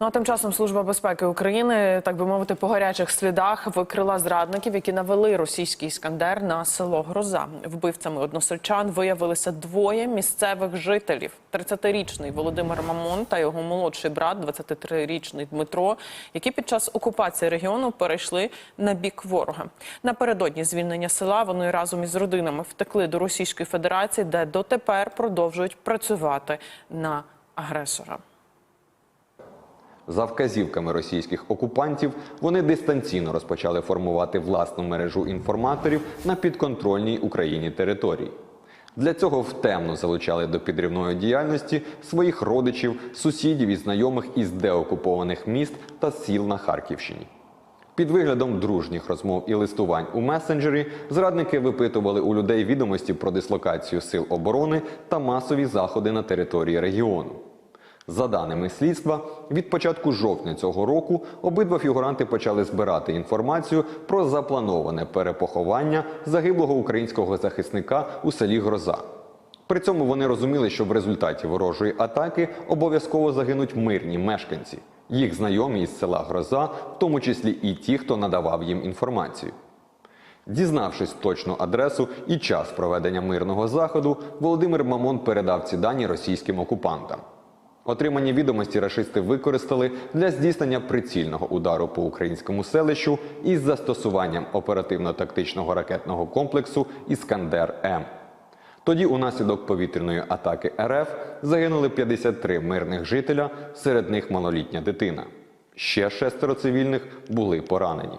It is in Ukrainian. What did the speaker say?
Ну а тим часом Служба безпеки України, так би мовити, по гарячих слідах викрила зрадників, які навели російський іскандер на село Гроза. Вбивцями односельчан виявилися двоє місцевих жителів: 30-річний Володимир Мамон та його молодший брат, 23-річний Дмитро, які під час окупації регіону перейшли на бік ворога. Напередодні звільнення села вони разом із родинами втекли до Російської Федерації, де дотепер продовжують працювати на агресора. За вказівками російських окупантів вони дистанційно розпочали формувати власну мережу інформаторів на підконтрольній Україні території. Для цього втемно залучали до підривної діяльності своїх родичів, сусідів і знайомих із деокупованих міст та сіл на Харківщині. Під виглядом дружніх розмов і листувань у месенджері зрадники випитували у людей відомості про дислокацію сил оборони та масові заходи на території регіону. За даними слідства, від початку жовтня цього року обидва фігуранти почали збирати інформацію про заплановане перепоховання загиблого українського захисника у селі Гроза. При цьому вони розуміли, що в результаті ворожої атаки обов'язково загинуть мирні мешканці, їх знайомі із села Гроза, в тому числі і ті, хто надавав їм інформацію. Дізнавшись точну адресу і час проведення мирного заходу, Володимир Мамон передав ці дані російським окупантам. Отримані відомості рашисти використали для здійснення прицільного удару по українському селищу із застосуванням оперативно-тактичного ракетного комплексу Іскандер М. Тоді, унаслідок повітряної атаки РФ, загинули 53 мирних жителя, серед них малолітня дитина. Ще шестеро цивільних були поранені.